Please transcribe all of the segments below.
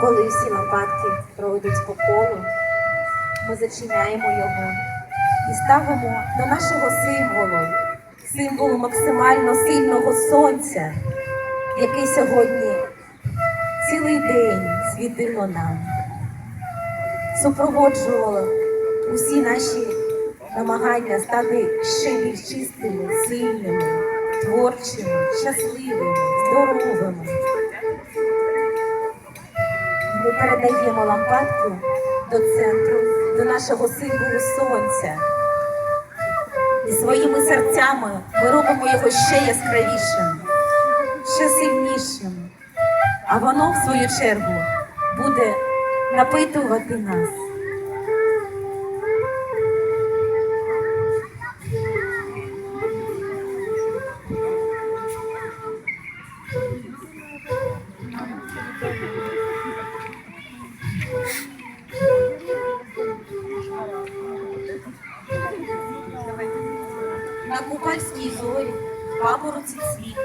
Коли всі лампадки проведуть по колу, ми зачиняємо його і ставимо до нашого символу, символу максимально сильного сонця, який сьогодні цілий день світило нам, супроводжувало усі наші намагання стати ще більш чистими, сильними, творчими, щасливими, здоровими. Ми передаємо лампадку до центру, до нашого символу сонця. І своїми серцями ми робимо його ще яскравішим, ще сильнішим. А воно, в свою чергу, буде напитувати нас. На купальській зорі, в памороці цвіт.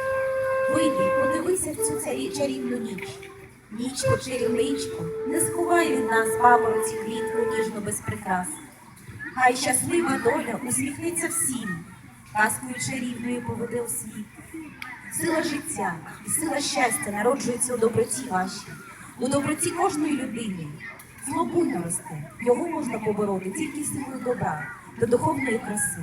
Вийди, подивися в цю царі чарівну ніч. Нічко, чарівничко, не сховай від нас памороці квітку ніжно без прикрас. Хай щаслива доля усміхнеться всім, казкою чарівною поведе у світ. Сила життя і сила щастя народжується у доброті вашій, у доброті кожної людини. Зло буйно росте, його можна побороти тільки силою добра та духовної краси.